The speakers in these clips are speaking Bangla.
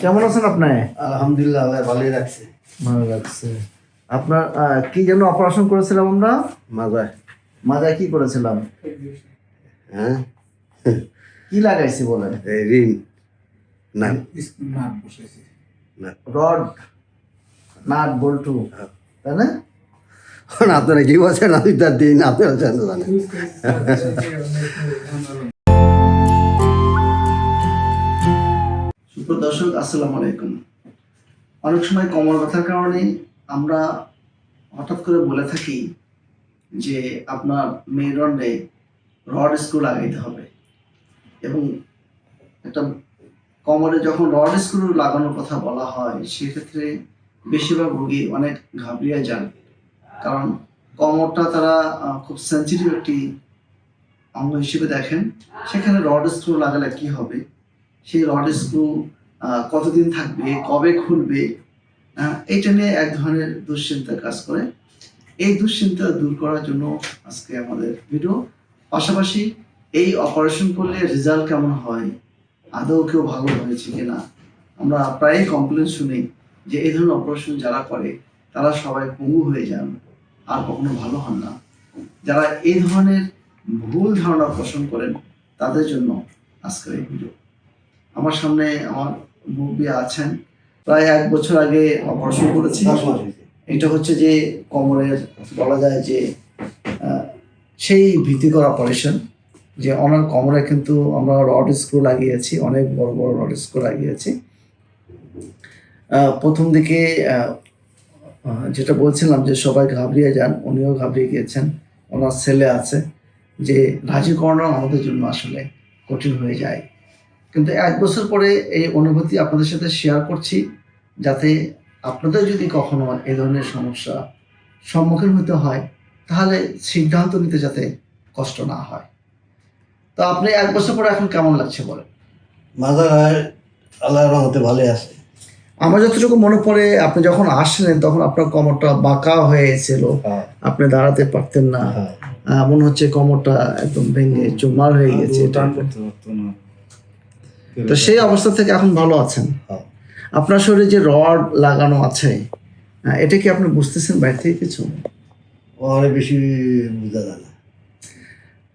কেমন আছেন আপনি? আলহামদুলিল্লাহ আল্লাহ ভালোই রাখছে। ভালো লাগছে আপনার কি যেন অপারেশন করেছিলাম আমরা? মাজায়। মাজায় কি করেছিলাম? হ্যাঁ? কি লাগাইছি বলেন? এই ঋণ না না রড। নাট বল্টু। তাই না? এখন আপনারা কি বলছেন আমি তার দিন আপনারা জানেন। দর্শক, আসসালামু আলাইকুম। অনেক সময় কোমর ব্যথার কারণে আমরা হঠাৎ করে বলে থাকি যে আপনার মেরুদণ্ডে রড স্ক্রু লাগাইতে হবে। এবং একটা কোমরে যখন রড স্ক্রু লাগানোর কথা বলা হয়, সেক্ষেত্রে বেশিরভাগ রোগী অনেক ঘাবড়িয়ে যান। কারণ কোমরটা তারা খুব সেন্সিটিভ একটি অঙ্গ হিসেবে দেখেন। সেখানে রড স্ক্রু লাগালে কি হবে? সেই রড স্ক্রু কতদিন থাকবে, কবে খুলবে এইটা নিয়ে এক ধরনের দুশ্চিন্তা কাজ করে। এই দুশ্চিন্তা দূর করার জন্য আজকে আমাদের ভিডিও পাশাপাশি এই অপারেশন করলে রেজাল্ট কেমন হয়, আদৌ কেউ ভালো হয়েছে কিনা, আমরা প্রায়ই কমপ্লেন শুনি যে এই ধরনের অপারেশন যারা করে, তারা সবাই পঙ্গু হয়ে যান, আর কখনো ভালো হন না। যারা এই ধরনের ভুল ধারণা পোষণ করেন, তাদের জন্য আজকের এই ভিডিও আমার সামনে আমার মুরব্বী আছেন। প্রায় এক বছর আগে অপারেশন করেছি। এটা হচ্ছে যে কোমরের বলা যায় যে সেই ভীতিকর অপারেশন যে ওনার কোমরে কিন্তু আমরা রড স্ক্রু লাগিয়েছি, অনেক বড় বড় রড স্ক্রু লাগিয়েছি। প্রথম দিকে যেটা বলছিলাম যে সবাই ঘাবড়িয়ে যান, উনিও ঘাবড়িয়ে গিয়েছেন। ওনার ছেলে আছে যে রাজি করানো আমাদের জন্য আসলে কঠিন হয়ে যায়। কিন্তু এক বছর পরে এই অনুভূতি আপনাদের সাথে শেয়ার করছি যাতে আপনাদের যদি কখনো এই ধরনের সমস্যা সম্মুখীন হতে হয় তাহলে সিদ্ধান্ত নিতে যাতে কষ্ট না হয়। তো আপনি এক বছর পরে এখন কেমন লাগছে বলেন? মাজায় আল্লাহর রহমতে ভালোই আছে। আমার যতটুকু মনে পড়ে আপনি যখন আসলেন তখন আপনার কোমরটা বাঁকা হয়ে এসেছিল হ্যাঁ, আপনি দাঁড়াতে পারতেন না। হ্যাঁ। মনে হচ্ছে কোমরটা একদম ভেঙে চুরমার হয়ে গেছে। টান করতে পারতো না। তো সেই অবস্থা থেকে এখন ভালো আছেন? হ্যাঁ। আপনার শরীরে যে রড লাগানো আছে এটা কি আপনি বুঝতেছেন বাইরে থেকে কিছু? অনেক বেশি বোঝা যায় না।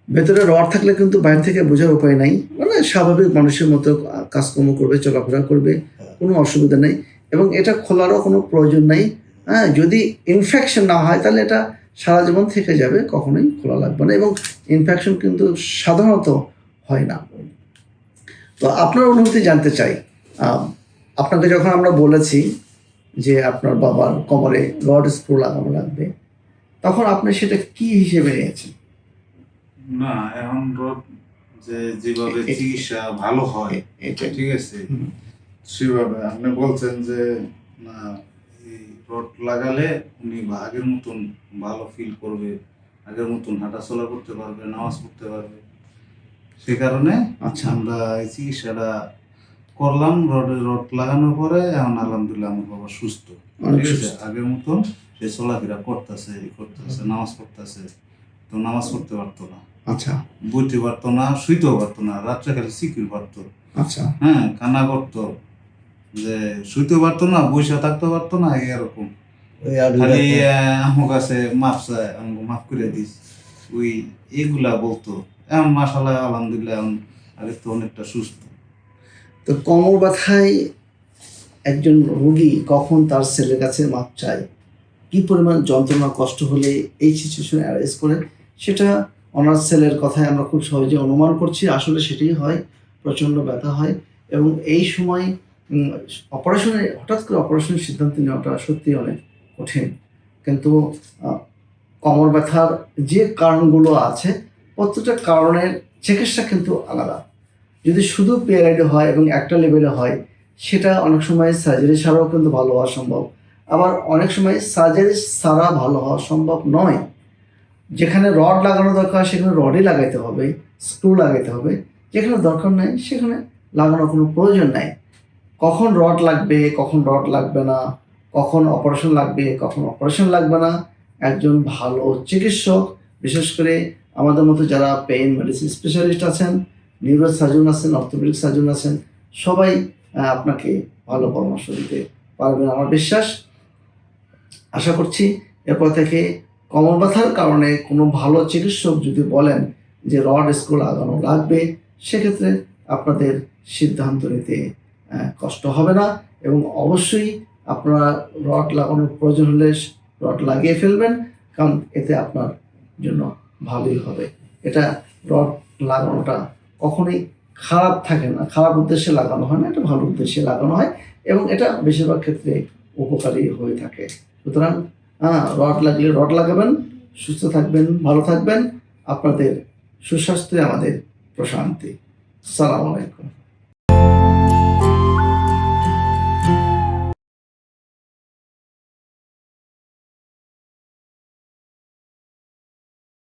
ভেতরে রড থাকলে কিন্তু বাইরে থেকে বোঝার উপায় নাই। মানে স্বাভাবিক মানুষের মতো কাজকর্ম করবে চলাফেরা করবে কোনো অসুবিধা নেই। এবং এটা খোলারও কোনো প্রয়োজন নেই। হ্যাঁ যদি ইনফেকশন না হয় তাহলে এটা সারা জীবন থেকে যাবে কখনোই খোলা লাগবে না। এবং ইনফেকশন কিন্তু সাধারণত হয় না। তো আপনার অনুভূতি জানতে চাই। আপনাকে যখন আমরা বলেছি যে আপনার বাবার কোমরে রড স্ক্রু লাগানো লাগবে তখন আপনি সেটা কি হিসেবে নিয়েছেন? না এখন রোগ যে যেভাবে চিকিৎসা ভালো হয় এটা ঠিক আছে? সেভাবে আপনি বলছেন যে না এই রড লাগালে উনি আগের মতন ভালো ফিল করবে আগের মতন হাঁটাচলা করতে পারবে নামাজ পড়তে পারবে। সে কারণে আচ্ছা আমরা এই চিকিৎসাটা করলাম রড রড লাগানোর পরে এখন আলহামদুলিল্লাহ আমার বাবা সুস্থ। ঠিক আছে আগের মতন সে চলাফেরা করতেছে করতেছে নামাজ পড়তেছে তো নামাজ পড়তে পারতো না। আচ্ছা। বইতে পারতো না শুইতেও পারতো না রাত্রে খালি সিকির পারতো। আচ্ছা। হ্যাঁ কান্না করতো যে শুইতেও পারতো না বসে থাকতে পারতো না এরকম। খালি আমার কাছে মাপ চায় আমাকে মাফ করে দিস। ওই এগুলা বলতো। এখন মাসাল্লাহ আলহামদুলিল্লাহ, এখন আগে তো অনেকটা সুস্থ। তো কোমর ব্যথায় একজন রোগী কখন তার ছেলের কাছে মাপ চায়? কি পরিমাণ যন্ত্রণা, কষ্ট হলে এই সিচুয়েশনে অ্যারেস্ট করে? সেটা ওনার ছেলের কথায় আমরা খুব সহজে অনুমান করছি, আসলে সেটাই হয়, প্রচণ্ড ব্যথা হয় এবং এই সময় অপারেশনের হঠাৎ করে অপারেশনের সিদ্ধান্ত নেওয়াটা সত্যি অনেক কঠিন। কিন্তু কোমর ব্যথার যে কারণগুলো আছে প্রত্যেকটা কারণের চিকিৎসা কিন্তু আলাদা। যদি শুধু পিআরআইডি হয় এবং একটা লেভেলে হয়, সেটা অনেক সময় সার্জারি ছাড়াও কিন্তু ভালো হওয়া সম্ভব। আবার অনেক সময় সার্জারি ছাড়া ভালো হওয়া সম্ভব নয়। যেখানে রড লাগানো দরকার, সেখানে রডই লাগাইতে হবে স্ক্রু লাগাইতে হবে। যেখানে দরকার নেই, সেখানে লাগানোর কোনো প্রয়োজন নাই। কখন রড লাগবে, কখন রড লাগবে না, কখন অপারেশন লাগবে, কখন অপারেশন লাগবে না, একজন ভালো চিকিৎসক, বিশেষ করে আমাদের মতো যারা পেইন মেডিসিন স্পেশালিস্ট আছেন নিউরো সার্জন আছেন অর্থোপেডিক সার্জন আছেন, সবাই আপনাকে ভালো পরামর্শ দিতে পারবেন আমার বিশ্বাস। আশা করছি এরপর থেকে কোমর ব্যথার কারণে কোনো ভালো চিকিৎসক যদি বলেন যে রড স্ক্রু লাগানো লাগবে, সেক্ষেত্রে আপনাদের সিদ্ধান্ত নিতে কষ্ট হবে না এবং অবশ্যই আপনারা রড লাগানোর প্রয়োজন হলে রড লাগিয়ে ফেলবেন, কারণ এতে আপনার জন্য ভালোই হবে। এটা রড লাগানোটা কখনোই খারাপ থাকে না। খারাপ উদ্দেশ্যে লাগানো হয় না, এটা ভালো উদ্দেশ্যে লাগানো হয় এবং এটা বেশিরভাগ ক্ষেত্রে উপকারী হয়ে থাকে। সুতরাং হ্যাঁ রড লাগলে রড লাগাবেন, সুস্থ থাকবেন, ভালো থাকবেন। আপনাদের সুস্বাস্থ্যে আমাদের প্রশান্তি। সালাম আলাইকুম।